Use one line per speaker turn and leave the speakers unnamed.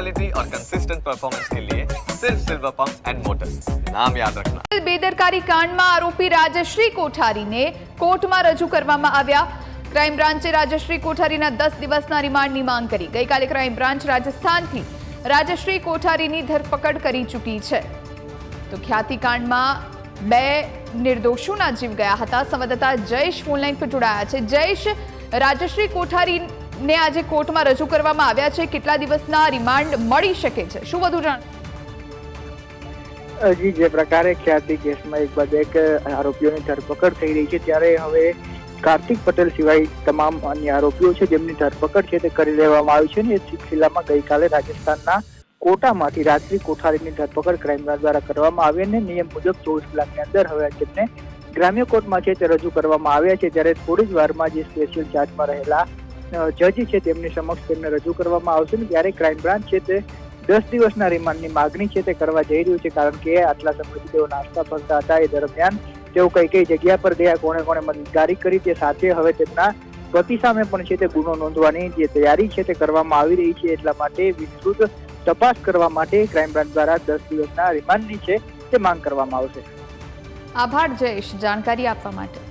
Quality और consistent performance के लिए सिर्फ सिल्वर पंप एंड मोटर्स नाम याद रखना
બેદરકારી કાંડમાં આરોપી રાજશ્રી કોઠારીને કોર્ટમાં રજૂ કરવામાં આવ્યા ક્રાઇમ બ્રાન્ચે રાજશ્રી કોઠારીના દસ દિવસના રિમાન્ડની માંગ કરી ગઈકાલે ક્રાઇમ બ્રાન્ચ રાજસ્થાનથી રાજશ્રી કોઠારીની ધરપકડ કરી ચૂકી છે તો ખ્યાતિકાંડમાં બે નિર્દોષોના જીવ ગયા હતા સંવાદદાતા જયેશ ફોનલાઈન પર જોડાયા છે જયેશ રાજશ્રી કોઠારીને આજે કોર્ટમાં રજૂ કરવામાં આવ્યા છે. કેટલા દિવસના રિમાન્ડ મળી શકે છે? શું વધુ જાણ
હજી જે પ્રકારે ખ્યાતિ કેસમાં એક બાદ એક આરોપીઓની ધરપકડ થઈ રહી છે. ત્યારે હવે કાર્તિક પટેલ સિવાય તમામ અન્ય આરોપીઓ છે, જેમની ધરપકડ છે તે કરી લેવામાં આવી છે ને એ સિલસિલામાં ગઈકાલે રાજસ્થાનના કોટામાંથી રાત્રિ કોઠારીની ધરપકડ ક્રાઇમ બ્રાન્ચ દ્વારા કરવામાં આવી અને નિયમ મુજબ ચોવીસ કલાકની અંદર હવે તેમને ગ્રામ્ય કોર્ટમાં છે તે રજૂ કરવામાં આવ્યા છે. ત્યારે થોડી જ વારમાં જે સ્પેશિયલ ચાર્જમાં રહેલા જજ છે તેમની સમક્ષ તેમને રજૂ કરવામાં આવશે ને ત્યારે ક્રાઇમ બ્રાન્ચ છે તે દસ દિવસના રિમાન્ડની માગણી છે તે કરવા જઈ રહ્યું છે કારણ કે આટલા સમયથી તેઓ નાસ્તા ફરતા હતા. એ દરમિયાન તેઓ કઈ કઈ જગ્યા પર ગયા, કોણે કોણે મદદગારી કરી તે સાથે હવે તેમના પતિ સામે પણ છે તે ગુનો નોંધવાની જે તૈયારી છે તે કરવામાં આવી રહી છે એટલા માટે વિસ્તૃત તપાસ કરવા માટે ક્રાઇમ બ્રાન્ચ દ્વારા દસ દિવસના રિમાન્ડની છે તે માંગ કરવામાં આવશે.
આભાર જયેશ. જાણકારી આપવા માટે.